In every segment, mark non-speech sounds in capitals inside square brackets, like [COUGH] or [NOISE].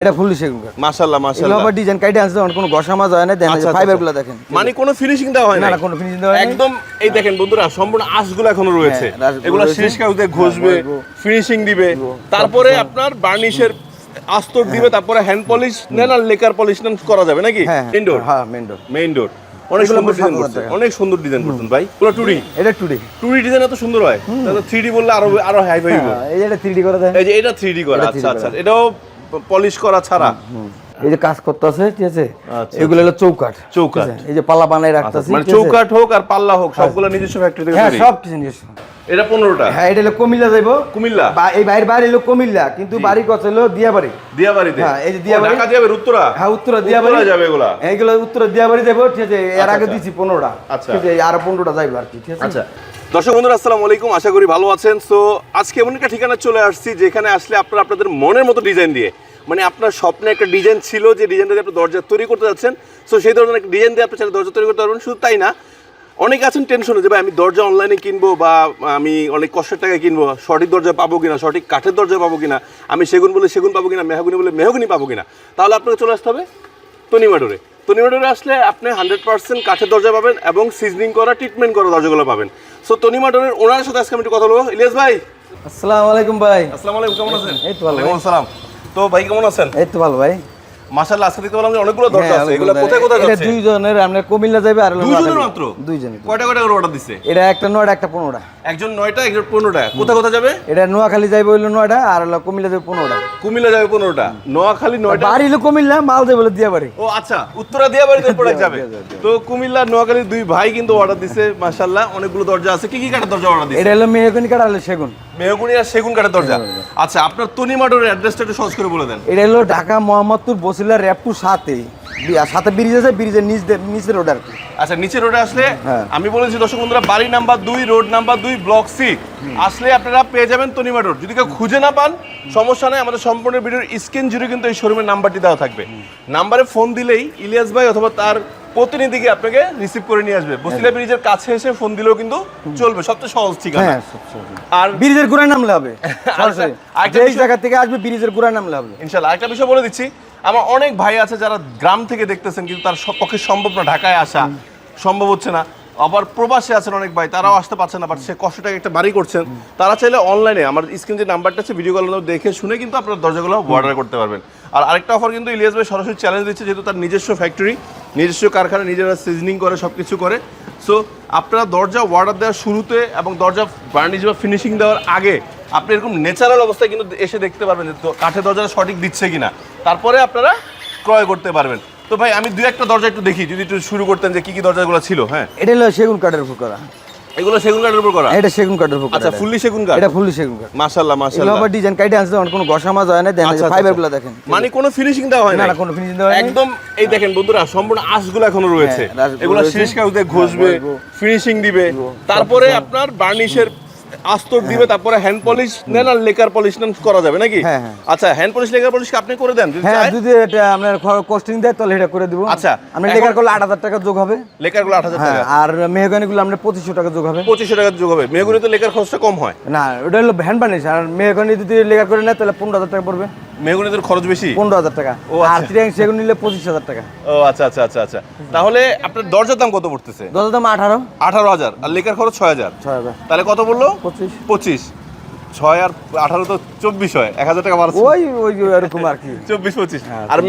এটা ফুললি সেগুন কাঠ মাশাআল্লাহ ডিজাইন আনছে তখন কোনো ঘষা মাছ হয় না দেখেন আচ্ছা, আচ্ছা, আচ্ছা। দেখেন। মানে কোনো ফিনিশিং দেওয়া হয় না না কোনো ফিনিশিং দেওয়া হয়। একদম এই দেখেন বন্ধুরা সম্পূর্ণ আঁশগুলো এখনও রয়েছে। হ্যাঁ, এগুলো শেষ কাগজে ঘষবে হ্যাঁ, ফিনিশিং দিবে। তারপরে আপনার বার্নিশের আস্তর দিবে তারপরে হ্যান্ড পলিশ নেন আর লেকার পলিশ নেন করা যাবে নাকি? হ্যাঁ ইনডোর হ্যাঁ মেন ডোর মেইন ডোর অনেক সুন্দর ডিজাইন করছেন অনেক সুন্দর ডিজাইন করছেন ভাই। পুরো টুডি এটা টুডে টুডি ডিজাইন এত সুন্দর হয়? তাহলে থ্রি ডি বললে আরও আরও হাই ফাই হ্যাঁ, এই যে এটা 3D করে দেন এই যে এটা থ্রি ডি করা আচ্ছা 3D আচ্ছা এটাও পলিশ করা ছাড়া। এই যে কাজ করতে আছে ঠিক আছে? আচ্ছা, এগুলো হলো। ঠিক আছে? এই যে পাল্লা বানাই রাখতেছি মানে? চৌকাঠ হোক আর পাল্লা হোক সবগুলো নিজস্ব ফ্যাক্টরি থেকে হ্যাঁ সব কিছু নিজস্ব। এটা পনেরোটা? হ্যাঁ এটা হলো কুমিল্লা যাইবো। কুমিল্লা? বা- এই বাইরে বাইরে হলো কুমিল্লা কিন্তু বাড়ি কত হলো দিয়াবাড়ি। দিয়াবাড়িতে? হ্যাঁ, এই যে দিয়াবাড়ি। ঢাকা দিয়াবাড়ি উত্তরা? হ্যাঁ উত্তরা দিয়াবাড়ি। যাবে এগুলা? এইগুলো উত্তরা দিয়াবাড়ি যাব ঠিক আছে? এর আচ্ছা, আগে আচ্ছা। দিছি পনেরোটা। আচ্ছা। ঠিক আছে আর পনেরোটা যাইবো আর কি ঠিক আছে? আচ্ছা। দর্শক বন্ধুরা আসসালামু আলাইকুম আশা করি ভালো আছেন। সো আজকে এমন একটা ঠিকানা চলে আসছি যেখানে আসলে আপনারা আপনাদের মনের মতো ডিজাইন দিয়ে মানে আপনার স্বপ্নে একটা ডিজাইন ছিল যে ডিজাইনটা দিয়ে আপনি দরজা তৈরি করতে যাচ্ছেন। সো সেই ধরনের একটা ডিজাইন দিয়ে আপনি চাইলে দরজা তৈরি করতে পারবেন। শুধু তাই না অনেকে আছেন টেনশনে যে ভাই আমি দরজা অনলাইনে কিনবো বা আমি অনেক কষ্টের টাকায় কিনবো সঠিক দরজা পাবো কিনা সঠিক কাঠের দরজা পাবো কিনা আমি সেগুন বলে সেগুন পাবো কিনা মেহগুনি বলে মেহগুনি পাবো কিনা? তাহলে আপনাকে চলে আসতে হবে তনিমাডোরে। তনিমাডোরে আসলে আপনি হান্ড্রেড পার্সেন্ট কাঠের দরজা পাবেন এবং সিজনিং করা ট্রিটমেন্ট করা দরজাগুলো পাবেন। সো তনিমাডোরের ওনার সাথে আজকে আমি একটু কথা বলব। ইলিয়াস ভাই। আসসালামু আলাইকুম ভাই। আসসালামু আলাইকুম কেমন আছেন? এই তো ভালো, ওয়ালাইকুম আসসালাম। তো ভাই কেমন আছেন? এই তো ভালো ভাই। মাশাআল্লাহ আজকে দেখতে পেলাম যে অনেকগুলো দরজা হ্যাঁ, আছে। এগুলো কোথায় কোথায় এটা যাচ্ছে? দুইজনের আমরা কুমিল্লা যাবে আর হলো দুইজনের। মাত্র? দুইজনই কয়টা কয়টা করে অর্ডার দিছে? এটা একটা নয়টা একটা পনেরোটা। একজন নয়টা একজন পনেরোটা। কোথায় কোথায় যাবে? এটা নোয়াখালী যাইবে হইল নয়টা আর হলো কুমিল্লা যাবে পনেরোটা। কুমিল্লা যাবে পনেরোটা। নোয়াখালী নয়টা? বাড়ি হলো কুমিল্লা মাল যাবে হলো দিয়াবাড়ি। ও আচ্ছা। উত্তরা দিয়া বাড়িতে প্রোডাক্ট [LAUGHS] যাবে তো কুমিল্লা নোয়াখালী দুই ভাই কিন্তু অর্ডার দিছে মাশাআল্লাহ। অনেকগুলো দরজা আছে। কি কি কাঠের দরজা অর্ডার দিছে? এটা হলো মেহগনি আর হলো সেগুন। মেহগুনি আর সেগুন কাঠের দরজা। আচ্ছা আপনার তনিমাটোর অ্যাড্রেসটা একটু সহজ করে বলে দেন। এটা হলো ঢাকা মোহাম্মদপুর বসিলা র্যাপটু সাথে। সাথে ব্রিজ আছে ব্রিজের নিচ নিচের রোড আর কি। আচ্ছা নিচে রোডে আসলে হ্যাঁ। আমি বলেছি দর্শক বন্ধুরা বাড়ি নাম্বার দুই রোড নাম্বার দুই ব্লক সি। আসলে আপনারা পেয়ে যাবেন তনিমা রোড যদি কেউ খুঁজে না পান সমস্যা নেই আমাদের সম্পূর্ণ ভিডিওর স্ক্রিন জুড়ে কিন্তু এই শোরুমের নাম্বারটি দেওয়া থাকবে। নাম্বারে ফোন দিলেই ইলিয়াস ভাই অথবা তার প্রতিনিধিকে আপনাকে রিসিভ করে নিয়ে আসবে। বসিলা ব্রিজের কাছে এসে ফোন দিলেও কিন্তু চলবে সবচেয়ে সহজ ঠিকানা। হ্যাঁ সব সব। আর ব্রিজের গুড়ায় নামলে হবে যেই জায়গা থেকে আসবে ব্রিজের গুড়ায় নামলে হবে ইনশাল্লাহ একটা বিষয় বলে দিচ্ছি। আমার অনেক ভাই আছে যারা গ্রাম থেকে দেখতেছেন কিন্তু তার পক্ষে সম্ভব না ঢাকায় আসা। সম্ভব হচ্ছে না। আবার প্রবাসে আছেন অনেক ভাই তারাও আসতে পারছেন না বাট সে কষ্টটাকে একটা বাড়ি করছেন। তারা চাইলে অনলাইনে আমার স্ক্রিন যে নাম্বারটা আছে ভিডিও কল দেখে শুনে কিন্তু আপনার দরজাগুলো অর্ডার করতে পারবেন। আর আরেকটা অফার কিন্তু ইলিয়াস ভাই সরাসরি চ্যালেঞ্জ দিচ্ছে যেহেতু তার নিজস্ব ফ্যাক্টরি নিজস্ব কারখানা, নিজেরা সিজনিং করে সব কিছু করে। সো আপনারা দরজা অর্ডার দেওয়ার শুরুতে এবং দরজা বার্নিজ বা ফিনিশিং দেওয়ার আগে আপনি এরকম ন্যাচারাল অবস্থায় কিন্তু এসে দেখতে পারবেন যে কাঠের দরজাটা সঠিক দিচ্ছে কিনা। তারপরে আপনারা ক্রয় করতে পারবেন। তো ভাই, আমি দু একটা দরজা একটু দেখি, যদি একটু শুরু করতেন যে কি কি দরজাগুলো ছিল হ্যাঁ। এটা হলো সেগুন কাঠের উপর করা এগুলো সেগুন কাঠের উপর করা? এটা সেগুন কাঠের উপর আচ্ছা ফুললি সেগুন কাঠ? এটা ফুললি সেগুন কাঠ। মাশাআল্লাহ মাশাআল্লাহ। ডিজাইন কাইটে আনছে তখন কোনো ঘষা মাছ হয় না দেখেন আচ্ছা, আচ্ছা, আচ্ছা। গুলো দেখেন। মানে কোনো ফিনিশিং দেওয়া হয় না, না কোনো ফিনিশিং দেওয়া হয় একদম এই দেখেন বন্ধুরা সম্পূর্ণ আঁশগুলো এখনও রয়েছে। হ্যাঁ, এগুলো শেষ কাউতে ঘষবে হ্যাঁ, ফিনিশিং দিবে। তারপরে আপনার বার্নিশের আস্তর দিবে তারপরে হ্যান্ড পলিশ নেন আর লেকার পলিশ নেন করা যাবে নাকি? হ্যাঁ, হ্যাঁ। আচ্ছা হ্যান্ড পলিশ লেকার পলিশ আপনি করে দেন? যদি হ্যাঁ যদি এটা আপনার কস্টিং দেয় তাহলে এটা করে দিব। আচ্ছা, আমরা লেখার করলে আট হাজার টাকা যোগ হবে। লেকারগুলো আট হাজার হ্যাঁ টাকা। আর মেহগানি গুলো আমরা পঁচিশশো টাকা যোগ হবে। পঁচিশশো টাকা যোগ হবে। মেয়েগুলিতে লেকার খরচটা কম হয়। না ওটা হলো হ্যান্ড বানিশ আর মেহগানি যদি লেখা করে নেয় তাহলে পনেরো হাজার টাকা পড়বে। মেয়েগুলিদের খরচ বেশি? পনেরো হাজার টাকা। ও, আর আচ্ছা। ত্রিয়াং সেগুন নিলে পঁচিশ হাজার টাকা। ও আচ্ছা আচ্ছা আচ্ছা আচ্ছা। তাহলে আপনার দরজার দাম কত পড়তেছে? দশ দাম আঠারো। আঠারো হাজার আর লেকার খরচ ছয় হাজার। ছয় হাজার। তাহলে কত বলল পঁচিশ। পঁচিশ। ছয় আর আঠারো তো চব্বিশ হয় এক হাজার টাকা ওই ওই এরকম আর কি। চব্বিশ পঁচিশ। হ্যাঁ, আর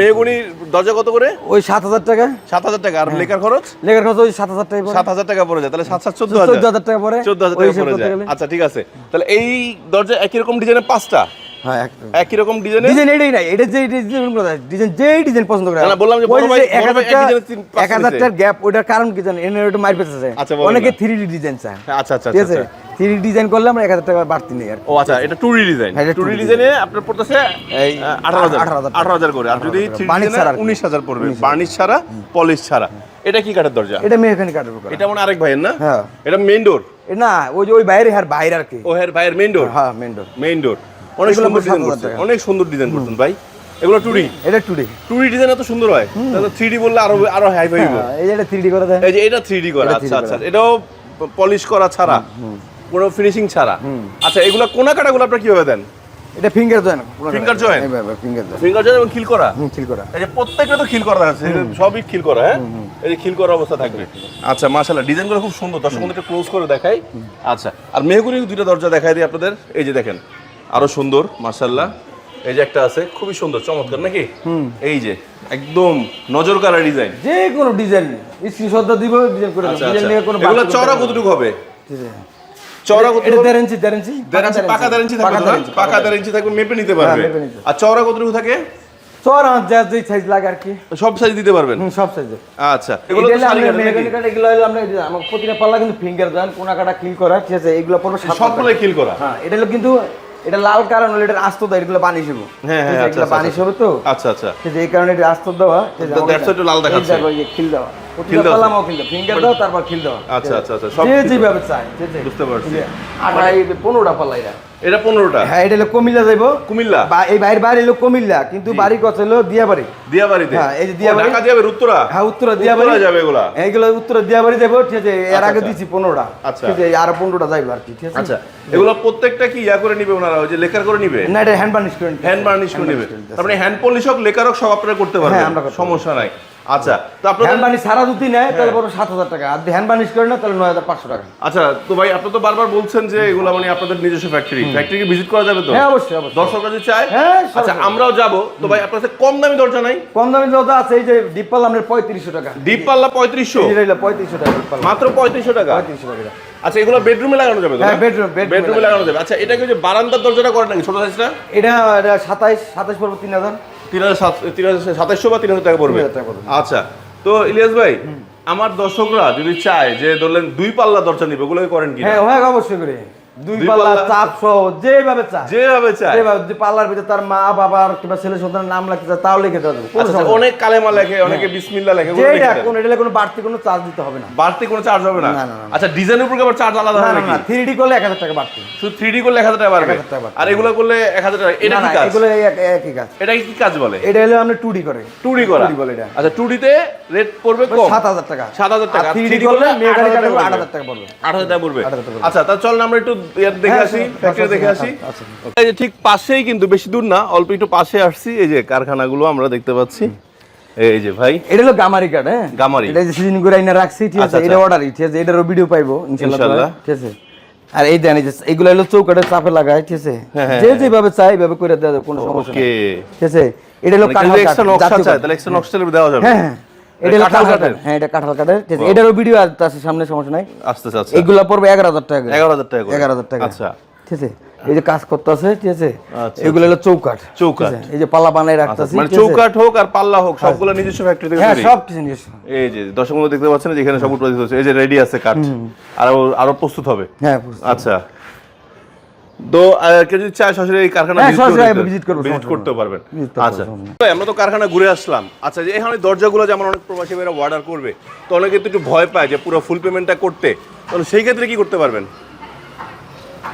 দরজা কত করে? ওই সাত হাজার টাকা। সাত হাজার টাকা। আর হ্যাঁ। লেখার খরচ? লেখার খরচ ওই সাত হাজার টাকা সাত হাজার টাকা পড়ে যায়। তাহলে সাত সাত চোদ্দ চোদ্দ হাজার। টাকা চোদ্দ হাজার টাকা পড়ে যায়। আচ্ছা ঠিক আছে। তাহলে এই দরজা একই রকম ডিজাইনের পাঁচটা? হ্যাঁ একই রকম ডিজাইন এটাই এটা যে ডিজাইন ডিজাইন ডিজাইন পছন্দ করে। না, বললাম যে বড় ভাই- এক হাজার। টাকার গ্যাপ কারণ কি জানেন? আচ্ছা, অনেকে। থ্রি ডি ডিজাইন চায়। আচ্ছা আচ্ছা ঠিক আচ্ছা আছে? থ্রি ডিজাইন করলে আমরা এক হাজার টাকা বাড়তি নেই আর ও আচ্ছা এটা টু ডি ডিজাইন হ্যাঁ, এটা টু ডি ডিজাইনে আপনার পড়তেছে এই আঠারো হাজার। 18,000 আঠারো হাজার করে। আর যদি বার্নিশ ছাড়া উনিশ হাজার পড়বে। বার্নিশ ছাড়া পলিশ ছাড়া। এটা কি কাঠের দরজা? এটা মেহখানি কাঠের উপর। এটা মনে হয় আরেক ভাইয়ের না? হ্যাঁ। এটা মেইন ডোর না ওই যে ওই বাইরে আর বাইরে আর কি। ও হ্যাঁ ভাইয়ের মেইন ডোর হ্যাঁ মেন ডোর মেইন ডোর অনেক সুন্দর ডিজাইন 7,000 করছেন অনেক সুন্দর ডিজাইন করছেন ভাই। এগুলো টুডি এটা টুডে টুডি ডিজাইন এত সুন্দর হয়। তাহলে থ্রি বললে আরও আরও হাই ফাই এই যে এটা থ্রি ডি করে দেয় এই যে এটা থ্রি ডি করা। আচ্ছা আচ্ছা এটাও পলিশ করা ছাড়া। কোনো ফিনিশিং ছাড়া। আচ্ছা এগুলো কোনা কাটাগুলো আপনারা কীভাবে দেন? এটা ফিঙ্গার জয়েন joint? এইভাবে ফিঙ্গার জয়েন ফিঙ্গার জয়েন এবং খিল করা? খিল করা। এই যে প্রত্যেকটা তো খিল করা আছে সবই খিল করা হ্যাঁ? এই যে খিল করা অবস্থা থাকবে। আচ্ছা মাশাআল্লাহ ডিজাইনগুলো খুব সুন্দর। দর্শক একটু ক্লোজ করে দেখাই। আচ্ছা আর মেহগুনি দুইটা দরজা দেখাই দিই আপনাদের। এই যে দেখেন আরও সুন্দর মাশাআল্লাহ। এই যে একটা আছে খুবই সুন্দর চমৎকার নাকি? এই যে একদম নজর কাড়া ডিজাইন। যে কোনো ডিজাইন স্ক্রিনশট দিব ডিজাইন করে আচ্ছা ডিজাইন আচ্ছা। নিয়ে কোনো এগুলো চওড়া কতটুকু হবে। চওড়া এটা দেড় ইঞ্চি দেড় ইঞ্চি দেড় ইঞ্চি, পাকা দেড় ইঞ্চি থাকবে পাকা দেড় ইঞ্চি থাকবে মেপে নিতে পারবে। মেপে নিতে। আর চওড়া কতটুকু থাকে? চড়া যা যে সাইজ লাগে আর কি। সব সাইজ দিতে পারবেন? সব সাইজে আচ্ছা এগুলো তো শাড়ি কাটেন নাকি? এগুলো হলো আমরা আমার প্রতিটা পাল্লা কিন্তু ফিঙ্গার দেন কোনা কাটা ক্লিন করা ঠিক আছে? এগুলো পড়বে সাত সবগুলোই করা? হ্যাঁ এটা হলো কিন্তু এটা লাল কারণ হলো এটা আস্ত দেয় এগুলো বানিশ হবে হ্যাঁ, হ্যাঁ, আচ্ছা, আচ্ছা, বানিশ হবে তো। আচ্ছা আচ্ছা। এই কারণে এটা আস্ত দেওয়া লাল দেখাচ্ছে। এই যে খিল দেওয়া। খিল ফিঙ্গার দাও তারপর খিল দেওয়া। আচ্ছা, আচ্ছা, আচ্ছা, সব যে যেভাবে চায় যে যে। বুঝতে পারছি। ঠিক আছে, আটা এই এটা এটা পনেরোটা? হ্যাঁ এটা হলো কুমিল্লা যাইবো। কুমিল্লা? এই বাইরের বাড়ি হলো কুমিল্লা কিন্তু বাড়ি কত হলো দিয়াবাড়ি। দিয়াবাড়িতে? হ্যাঁ, এই যে দিয়াবাড়ি। ঢাকা দিয়াবাড়ি উত্তরা? হ্যাঁ উত্তরা দিয়াবাড়ি। যাবে এগুলা? এইগুলো উত্তরা দিয়াবাড়ি যাব ঠিক আছে এর আচ্ছা, আগে আচ্ছা। দিছি পনেরোটা। আচ্ছা। ঠিক আছে আরও যাইবো আর কি ঠিক আছে? আচ্ছা এগুলো প্রত্যেকটা কি ইয়া করে নিবে ওনারা ওই যে লেকার করে নিবে? না এটা হ্যান্ড বার্নিশ করে হ্যান্ড বার্নিশ করে নিবে। তারপরে হ্যান্ড পলিশ হোক লেকার হোক সব আপনারা করতে হ্যাঁ, পারবেন আমরা সমস্যা নাই। আচ্ছা তো হ্যান্ড বার্নিশ সারা নেয়। তাহলে সাত হাজার টাকা। আর হ্যান্ড করে না তাহলে নয় হাজার পাঁচশো টাকা। আচ্ছা তো ভাই আপনি তো বারবার বলছেন যে এগুলো মানে আপনাদের নিজস্ব ফ্যাক্টরি ফ্যাক্টরি ভিজিট করা যাবে তো? হ্যাঁ অবশ্যই অবশ্যই। দর্শকরা যদি চায় হ্যাঁ, আচ্ছা আমরাও যাব। তো ভাই আপনার কাছে কম দামি দরজা নাই? কম দামি যত আছে এই যে ডিপ পাল্লা আমরা পঁয়ত্রিশশো টাকা। ডিপ পাল্লা পঁয়ত্রিশশো? এই পঁয়ত্রিশশো টাকা মাত্র পঁয়ত্রিশশো টাকা? পঁয়ত্রিশশো টাকা। আচ্ছা এগুলো বেডরুমে লাগানো যাবে হ্যাঁ, বেডরুমে লাগানো যাবে। আচ্ছা এটা কি যে বারান্দার দরজাটা করেন নাকি ছোট সাইজটা এটা এটা সাতাইশ সাতাইশ পড়ব তিন হাজার তিন হাজার সাত তিন হাজার সাতাইশশো বা তিন হাজার টাকা পড়বে? 3000 টাকা পড়বে। আচ্ছা তো ইলিয়াস ভাই আমার দর্শকরা যদি চায় যে ধরলেন দুই পাল্লা দরজা নিবে ওগুলো করেন কি হ্যাঁ হয় অবশ্যই করে। দুই দুই পাল্লা পাল্লা? চাপ সহ যেভাবে চায় যেভাবে চায়। যেভাবে পাল্লার ভিতরে তার মা বাবার কিংবা ছেলে সন্তানের নাম লাগতে চায় তাও লিখে দেওয়া যাবে সমস্যা নেই। অনেক কালেমা লেখে অনেকে বিসমিল্লা লেখে যেটা লিখে এটা কোনো বাড়তি কোনো চার্জ দিতে হবে না। বাড়তি কোনো চার্জ হবে না? না, না, না। আচ্ছা ডিজাইনের উপর কি আবার চার্জ আলাদা হবে না থ্রি ডি করলে এক হাজার টাকা বাড়তি। শুধু থ্রি ডি করলে এক হাজার টাকা বাড়বে? 1000 টাকা বাড়বে। আর এগুলো করলে এক হাজার টাকা এটা কি কাজ? এগুলো একই কাজ। এটা কি কাজ বলে? এটা হলো আপনি টু ডি করে। টু ডি করা। 2D বলে এটা। আচ্ছা টু ডিতে রেট পড়বে কম? সাত হাজার টাকা। 7,000 টাকা। থ্রি ডি করলে করলে মেয়ে গাড়ি 8,000 কাটবে টাকা আট হাজার টাকা পড়বে। আট হাজার টাকা পড়বে। 8,000 টাকা পড়বে। আচ্ছা তা চল না আমরা একটু দেখে হ্যাঁ, আসি আচ্ছা, ফ্যাক্টরি দেখে আচ্ছা, আসি। আচ্ছা, এই যে ঠিক পাশেই কিন্তু বেশি দূর না অল্প একটু পাশে আসছি এই যে কারখানাগুলো আমরা দেখতে পাচ্ছি। এই যে ভাই এটা হলো গামারি কার্ড হ্যাঁ? গামারি। এটা যে সিজন করে আইনা রাখছি ঠিক আছে এটা। অর্ডারই ঠিক আছে এটারও ভিডিও পাইবো ইনশাআল্লাহ ইনশাআল্লাহ। ঠিক আছে? আর এই দেন যে এগুলো হলো চাপে লাগায় ঠিক আছে? হ্যাঁ, হ্যাঁ, যে হ্যাঁ। যেভাবে চাই করে দেওয়া যাবে কোনো সমস্যা ঠিক আছে? এটা হলো কাঠ, নকশা চাই তাহলে এক্সট্রা নকশা দেওয়া যাবে। হ্যাঁ হ্যাঁ। এটা কাঁঠাল কাঁঠাল কাঠের? কাঠের হ্যাঁ এটা কাঁঠাল কাঠের। এটারও ভিডিও আছে সামনে সমস্যা নাই। আস্তে আস্তে এগুলো পড়বে এগারো হাজার টাকা এগারো হাজার টাকা এগারো হাজার টাকা। আচ্ছা। ঠিক আছে এই যে কাজ করতে আছে ঠিক আছে আচ্ছা, এগুলো হলো। এই যে পাল্লা বানাই রাখতেছি মানে হোক আর পাল্লা হোক সবগুলো নিজস্ব ফ্যাক্টরি থেকে হ্যাঁ সব কিছু নিজস্ব। এই যে দর্শক দেখতে পাচ্ছেন যেখানে সব প্রস্তুত হচ্ছে। এই যে রেডি আছে কাঠ। আরও আরও প্রস্তুত হবে। হ্যাঁ আচ্ছা। তো কেউ যদি চায় সরাসরি এই কারখানা হ্যাঁ, visit সরাসরি করতে- পারবেন। আচ্ছা। তো আমরা তো কারখানা ঘুরে আসলাম। আচ্ছা যে এখানে দরজাগুলো যেমন অনেক প্রবাসী ভাইরা অর্ডার করবে তো অনেকে তো একটু ভয় পায় যে পুরো ফুল পেমেন্টটা করতে। তাহলে সেই ক্ষেত্রে কি করতে পারবেন?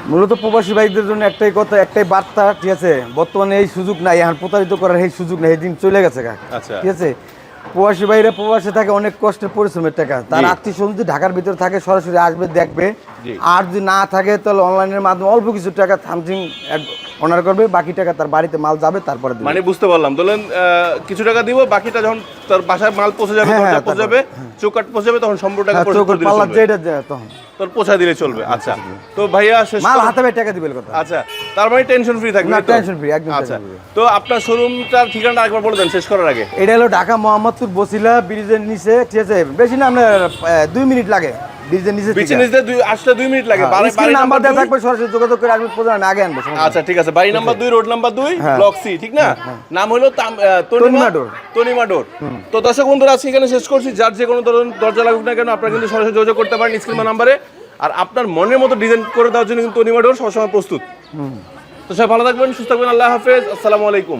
মূলত প্রবাসী ভাইদের জন্য একটাই কথা একটাই বার্তা ঠিক আছে? বর্তমানে এই সুযোগ নাই এখন প্রতারিত করার এই সুযোগ নাই এই দিন চলে গেছে আচ্ছা। ঠিক আছে? প্রবাসী বাইরে প্রবাসে থাকে অনেক কষ্টের পরিশ্রমের টাকা। তার আত্মীয় স্বজন যদি ঢাকার ভিতরে থাকে সরাসরি আসবে দেখবে। আর যদি না থাকে তাহলে অনলাইনের মাধ্যমে অল্প কিছু টাকা সামথিং অনার করবে বাকি টাকা তার বাড়িতে মাল যাবে তারপরে মানে বুঝতে পারলাম। ধরেন কিছু টাকা দিব বাকিটা যখন তার বাসায় মাল পৌঁছে যাবে হ্যাঁ, হ্যাঁ, পৌঁছে যাবে চৌকাট পৌঁছে যাবে তখন সম্পূর্ণ টাকা পৌঁছে করে দিলে পাল্লা যেটা তখন। তোর পৌঁছা দিলে চলবে। আচ্ছা। তো ভাইয়া শেষ মাল হাতে পেয়ে টাকা দিবে কথা। আচ্ছা তার মানে টেনশন ফ্রি থাকবে না, tension free, একদম আচ্ছা। তো আপনার শোরুমটার ঠিকানাটা একবার বলে দেন শেষ করার আগে। এটা হলো ঢাকা মোহাম্মদপুর বসিলা ব্রিজের নিচে ঠিক আছে? বেশি না আপনার দুই মিনিট লাগে। ব্রিজের নিচে। বিচে নিচে দুই আসতে দুই মিনিট লাগে। হ্যাঁ, বাড়ি- বাড়ি নাম্বার দেওয়া থাকবে সরাসরি যোগাযোগ করে আসবে প্রধান আগে আনব আচ্ছা ঠিক আছে। বাড়ি নাম্বার দুই রোড নাম্বার দুই হ্যাঁ। ব্লক সি ঠিক না? নাম হলো তনিমা ডোর। তনিমা ডোর তো দর্শক বন্ধুরা আজকে এখানে শেষ করছি। যার যে কোনো ধরনের দরজা লাগুক না কেন আপনারা কিন্তু সরাসরি যোগাযোগ করতে পারেন স্ক্রিন নাম্বারে। আর আপনার মনের মতো ডিজাইন করে দেওয়ার জন্য কিন্তু অনিমাডোর সবসময় প্রস্তুত। তো সবাই ভালো থাকবেন সুস্থ থাকবেন আল্লাহ হাফেজ আসসালামু আলাইকুম।